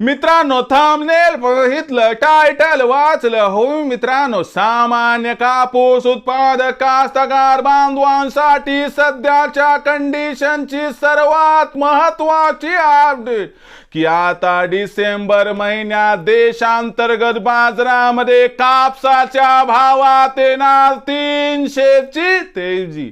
मित्रांनो थांबनेल बघितलं टायटल वाचलं हो मित्रांनो सामान्य कापूस उत्पादक कास्तकार बांधवांसाठी सध्याच्या कंडिशनची सर्वात महत्वाची अपडेट की आता डिसेंबर महिन्यात देशांतर्गत बाजारामध्ये कापसाच्या भावात येणार तीनशेची तेजी.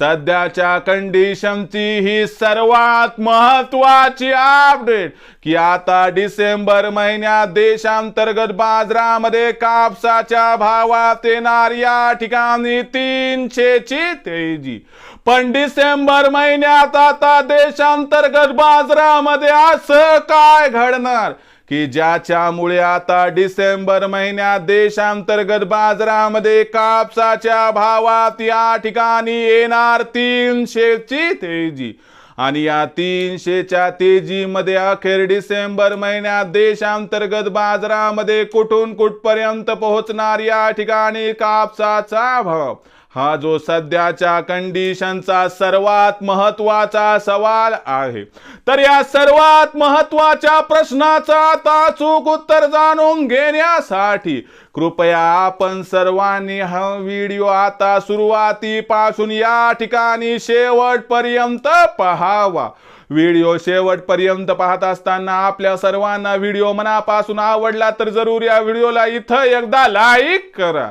सध्याच्या कंडिशनची ही सर्वात महत्वाची अपडेट की आता डिसेंबर महिन्यात देशांतर्गत बाजारामध्ये कापसाच्या भावात येणार या ठिकाणी तीनशेची तेजी. पण डिसेंबर महिन्यात आता देशांतर्गत बाजारामध्ये असं काय घडणार? की ज्याच्यामुळे आता डिसेंबर महिन्यात देशांतर्गत बाजारामध्ये कापसाच्या भावात या ठिकाणी येणार तीनशेची तेजी? आणि या तीनशेच्या तेजीमध्ये अखेर डिसेंबर महिन्यात देशांतर्गत बाजारामध्ये कुठून कुठपर्यंत पोहोचणार या ठिकाणी कापसाचा भाव? हा जो सध्याच्या कंडिशनचा सर्वात महत्त्वाचा सवाल आहे. तर या सर्वात महत्त्वाच्या प्रश्नाचा आता चूक उत्तर जाणून घेण्यासाठी कृपया आपण सर्वांनी हा व्हिडिओ आता सुरुवातीपासून या ठिकाणी शेवटपर्यंत पहावा. व्हिडिओ शेवटपर्यंत पाहत असताना आपल्या सर्वांना व्हिडिओ मनापासून आवडला तर जरूर या व्हिडिओला इथं एकदा लाईक करा.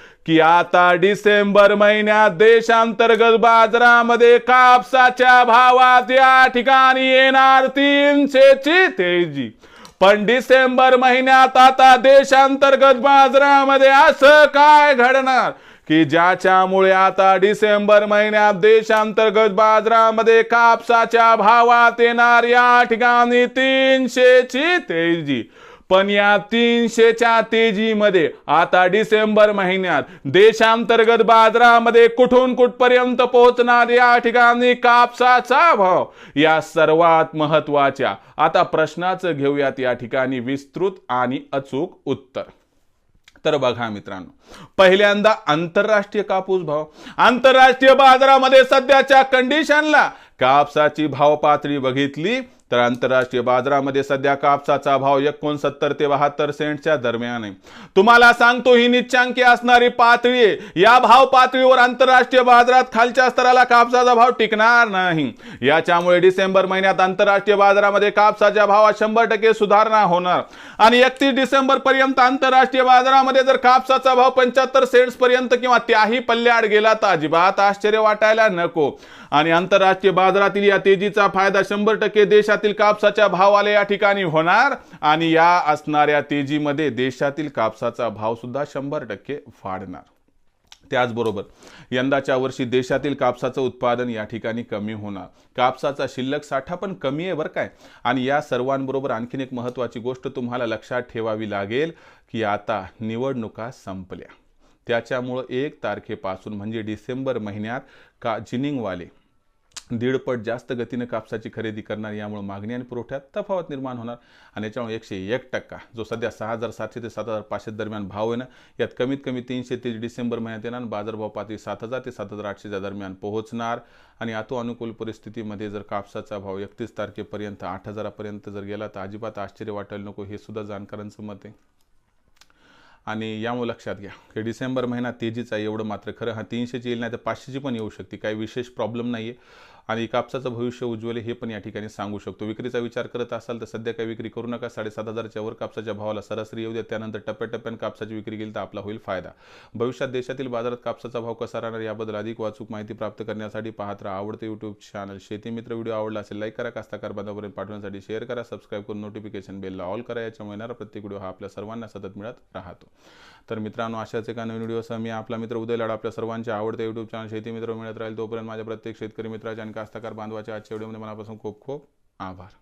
की आता डिसेंबर महिन्यात देशांतर्गत बाजारामध्ये कापसाच्या भावात या ठिकाणी येणार तीनशेची तेजी पण डिसेंबर महिन्यात आता देशांतर्गत बाजारामध्ये असं काय घडणार? की ज्याच्यामुळे आता डिसेंबर महिन्यात देशांतर्गत बाजारामध्ये कापसाच्या भावात येणार या ठिकाणी तीनशेची तेजी पण या तीनशेच्या तेजीमध्ये आता डिसेंबर महिन्यात देशांतर्गत बाजारामध्ये कुठून कुठपर्यंत पोहोचणार या ठिकाणी कापसाचा भाव? या सर्वात महत्त्वाच्या आता प्रश्नाचं घेऊयात या ठिकाणी विस्तृत आणि अचूक उत्तर. तर बघा मित्रांनो पहिल्यांदा आंतरराष्ट्रीय कापूस भाव. आंतरराष्ट्रीय बाजारामध्ये सध्याच्या कंडिशनला कापसाची भाव पातळी बघितली. तर आंतरराष्ट्रीय बाजारामध्ये सध्या कापसाचा भाव एकोणसत्तर ते बहात्तर सेंटच्या दरम्यान आहे. तुम्हाला सांगतो ही निच्चांकी असणारी पातळी आहे. या भाव पातळीवर आंतरराष्ट्रीय बाजारात खालच्या स्तराला कापसाचा भाव टिकणार नाही. याच्यामुळे डिसेंबर महिन्यात आंतरराष्ट्रीय बाजारामध्ये कापसाच्या भावात शंभर टक्के सुधारणा होणार. आणि एकतीस डिसेंबर पर्यंत आंतरराष्ट्रीय बाजारामध्ये जर कापसाचा भाव पंच्याहत्तर सेंट्स पर्यंत किंवा त्याही पल्ल्याआड गेला तर अजिबात आश्चर्य वाटायला नको. आणि आंतरराष्ट्रीय बाजारातील या तेजीचा फायदा शंभर टक्के देशात देशातील कापसाच्या भावाला या ठिकाणी होणार आणि या असणाऱ्या तेजीमध्ये देशातील कापसाचा भाव सुद्धा शंभर टक्के वाढणार. त्याचबरोबर यंदाच्या वर्षी देशातील कापसाचं उत्पादन या ठिकाणी कमी होणार. कापसाचा शिल्लक साठा पण कमी आहे बरं काय. आणि या सर्वांबरोबर आणखीन एक महत्त्वाची गोष्ट तुम्हाला लक्षात ठेवावी लागेल की आता निवडणुका संपल्या. त्याच्यामुळं एक तारखेपासून म्हणजे डिसेंबर महिन्यात का जिनिंगवाले दीडपट जास्त गतीनं कापसाची खरेदी करणार यामुळे मागणी आणि पुरवठ्यात तफावत निर्माण होणार आणि याच्यामुळे एकशे एक टक्का जो सध्या सहा हजार सातशे ते सात हजार पाचशे दरम्यान भाव आहे ना यात कमीत कमी तीनशे ते डिसेंबर महिन्यात येणार बाजारभाव पातळी सात हजार ते सात हजार आठशेच्या दरम्यान पोहोचणार. आणि अतो अनुकूल परिस्थितीमध्ये जर कापसाचा भाव एकतीस तारखेपर्यंत आठ हजारापर्यंत जर गेला तर अजिबात आश्चर्य वाटायला नको हे सुद्धा जाणकारांचं मत आहे. आणि यामुळे लक्षात घ्या की डिसेंबर महिना तेजीचा आहे एवढं मात्र खरं. हा तीनशेची येईल नाही तर पाचशेची पण येऊ शकते काही विशेष प्रॉब्लेम नाही आहे आणि कापसाचं भविष्य उज्ज्वल हे पण या ठिकाणी सांगू शकतो. विक्रीचा विचार करत असाल तर सध्या काही विक्री करू नका. साडेसात हजारच्या वर कापसाच्या भावाला सरासरी येऊ द्या. त्यानंतर टप्प्याटप्प्याने कापसाची विक्री केली तर आपला होईल फायदा. भविष्यात देशातील बाजारात कापसाचा भाव कसा राहणार याबद्दल अधिक वाचूक माहिती प्राप्त करण्यासाठी पाहत राहा आवडते यूट्यूब चॅनल शेती मित्र व्हिडिओ आवडला असेल लाईक करा. कास्ताकार बांधापर्यंत पाठवण्यासाठी शेअर करा. सबस्क्राईब करून नोटिफिकेशन बेलला ऑल करा. याच्यामुळे येणारा प्रत्येक व्हिडिओ हा आपल्या सर्वांना सतत मिळत राहतो. तर मित्रांनो अशाच एका नवीन व्हिडिओसह मी आपला मित्र उदय लाड आपल्या सर्वांचे आवडते यूट्यूब चॅनल शेती मित्र मिळत राहील तोपर्यंत माझ्या प्रत्येक शेतकरी मित्राच्या आणि कास्ताकार बांधवाच्या आजच्या व्हिडिओमध्ये मनापासून खूप खूप आभार.